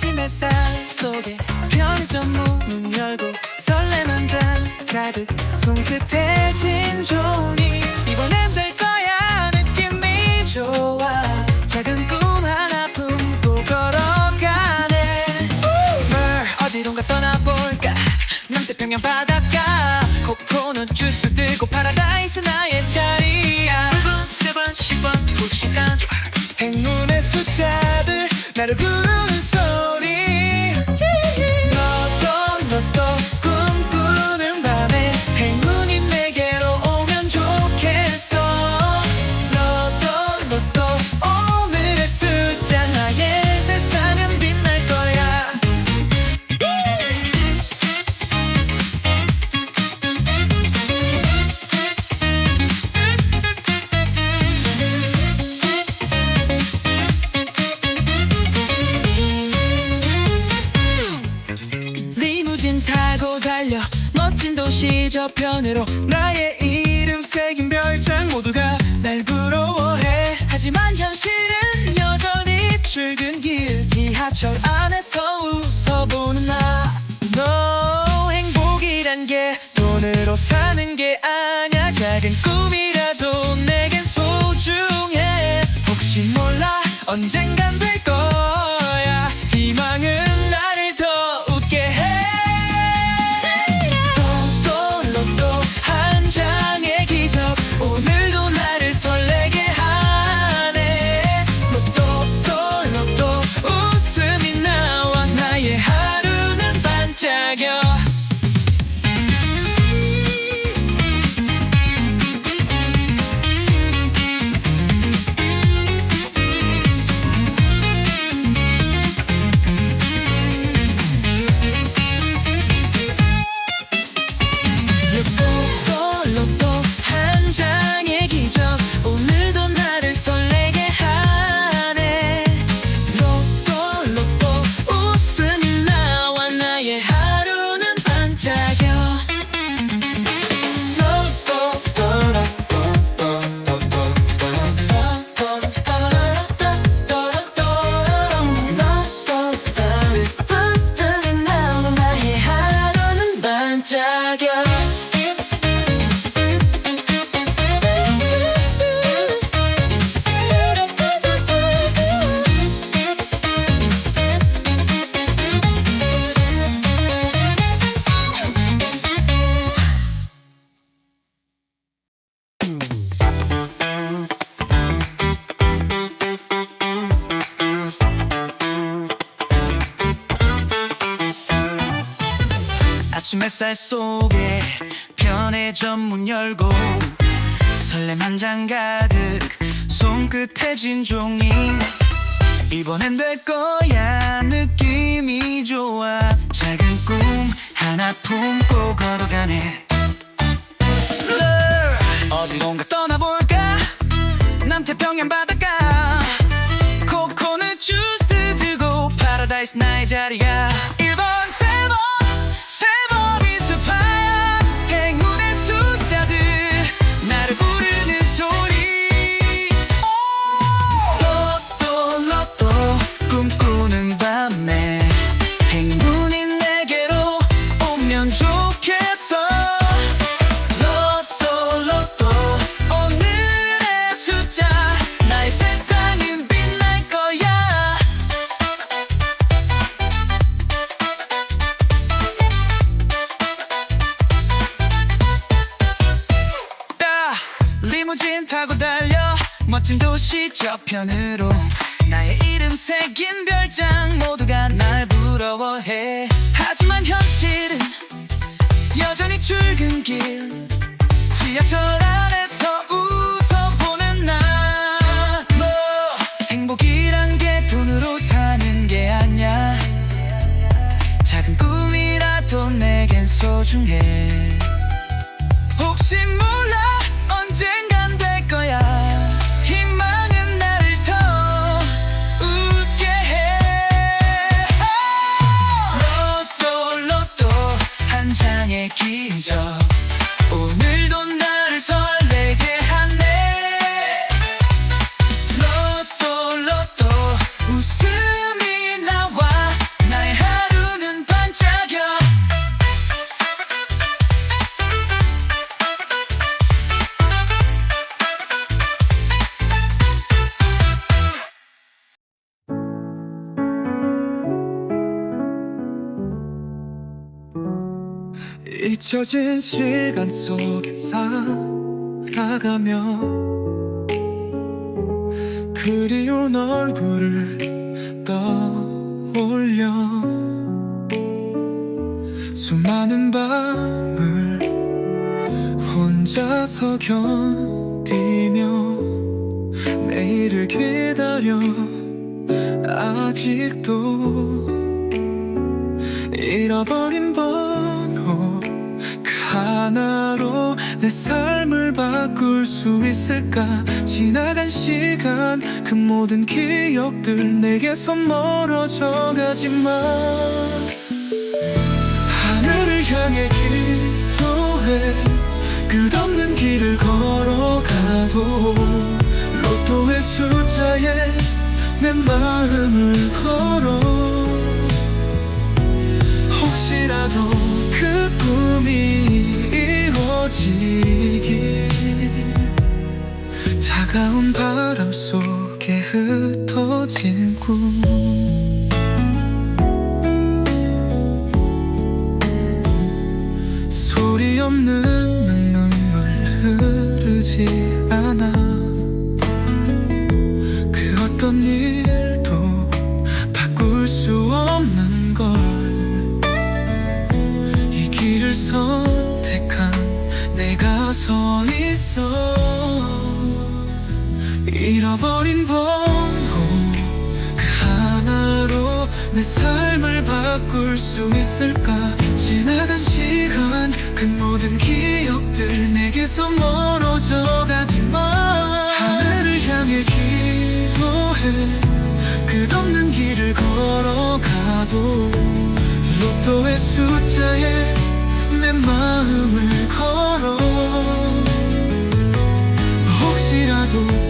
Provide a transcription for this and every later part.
아침 햇살 속에 편의점 문을 열고 설렘 한잔 가득 손끝에 진종이 이번엔 될 거야. 느낌이 좋아 작은 꿈 하나 품고 걸어가네. 뭘 어디론가 떠나볼까? 남태평양 바닷가. 코코넛 주스 들고 파라다이스 나의 자리야. 1번, 세번, 십번, 두 시간 행운의 숫자들 나를 부르 도시 저편으로 나의 이름 새긴 별장 모두가 날 부러워해. 하지만 현실은 여전히 출근길 지하철 안 아침 햇살 속에 편의점 문 열고 설렘 한 장 가득 손끝에 진 종이. 이번엔 될 거야. 느낌이 좋아. 작은 꿈 하나 품고 걸어가네 저편으로 나의 이름 새긴 별장 모두가 날 부러워해. 하지만 현실은 여전히 출근길 지하철 안에서 웃어보는 나뭐 행복이란 게 돈으로 사는 게 아냐 작은 꿈이라도 내겐 소중해 잊혀진 시간 속에 살아가며 그리운 얼굴을 떠올려 수많은 밤을 혼자서 견디며 내일을 기다려 아직도 잃어버린 그 하나로 내 삶을 바꿀 수 있을까? 지나간 시간 그 모든 기억들 내게서 멀어져 가지만. 하늘을 향해 기도해. 끝없는 길을 걸어가도 로또의 숫자에 내 마음을 걸어. 혹시라도 그 꿈이 지길 차가운 바람 속에 흩어진 꿈 내게서 멀어져 가지만 하늘을 향해 기도해. 끝없는 길을 걸어가도 로또의 숫자에 내 마음을 걸어. 혹시라도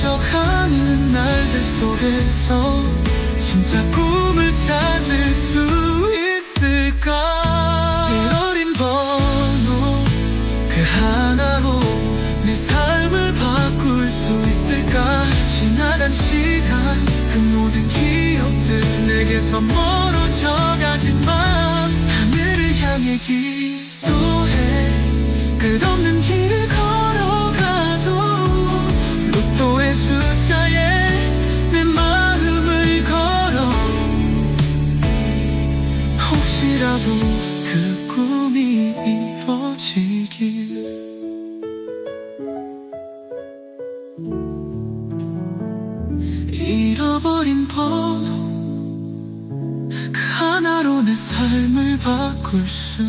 사라져가는 날들 속에서 진짜 꿈을 찾을 수 있을까? 내 어린 번호 그 하나로 내 삶을 바꿀 수 있을까? 지나간 시간 그 모든 기억들 내게서 멀어져 가지만 하늘을 향해 기 내 삶을 바꿀 수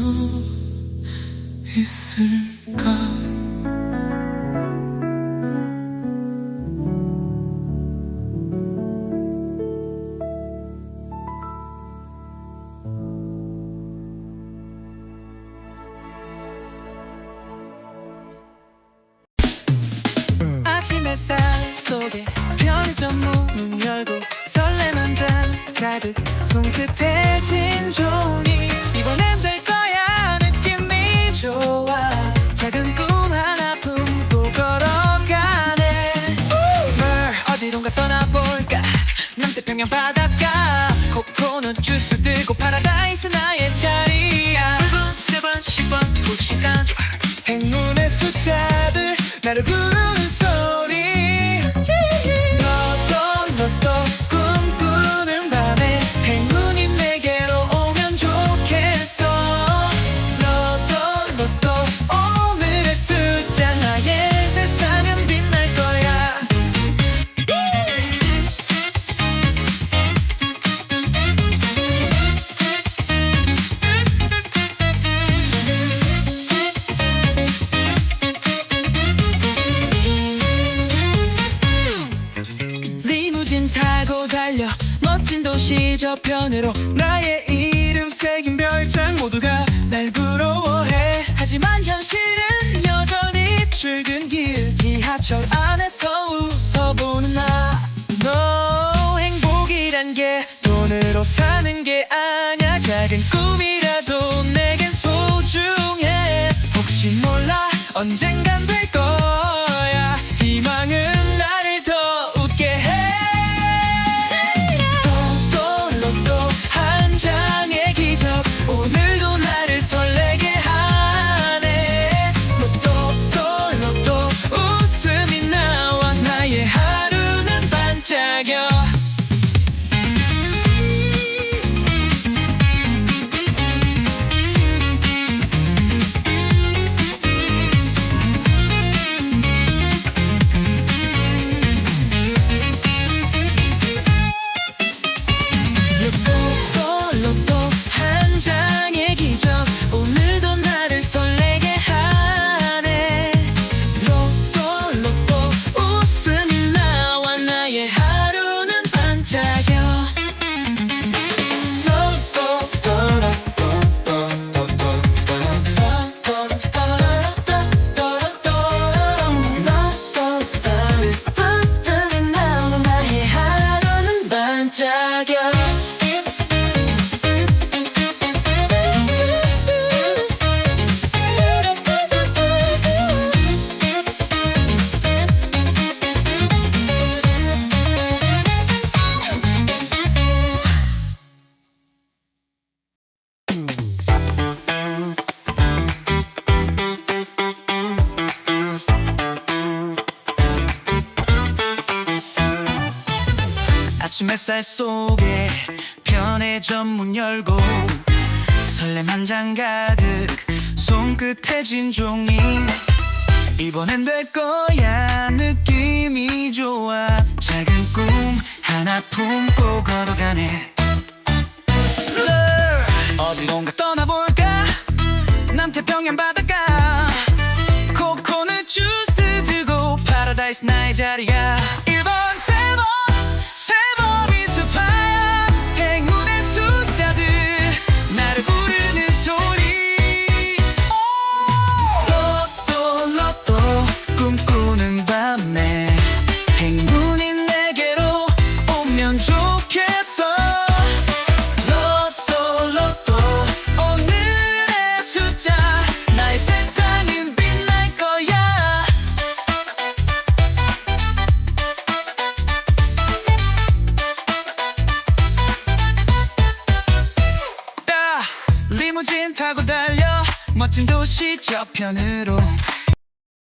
있을까 속에 편의점 문을 열고 설레는 잔 가득 손끝에 진종이. 이번엔 될 거야 느낌이 좋아 작은 꿈 하나 품고 걸어가네. 물 어디론가 떠나볼까? 남태평양 바닷가. 코코넛 주스 들고 파라다이스 나의 자리야. 두번 세번 십번 구시간. 행운의 숫자들 나를 부 도시 저편으로 나의 이름 새긴 별장 모두가 날 부러워해. 하지만 현실은 여전히 출근 길 지하철 안에서 웃어보는 나너 행복이란 게 돈으로 사는 게 아냐 작은 꿈이라도 내겐 소중해. 혹시 몰라 언젠간 될 아침 햇살 속에 편의점 문 열고 설렘 한 장 가득 손끝에 진 종이. 이번엔 될 거야. 느낌이 좋아. 작은 꿈 하나 품고 걸어가네 야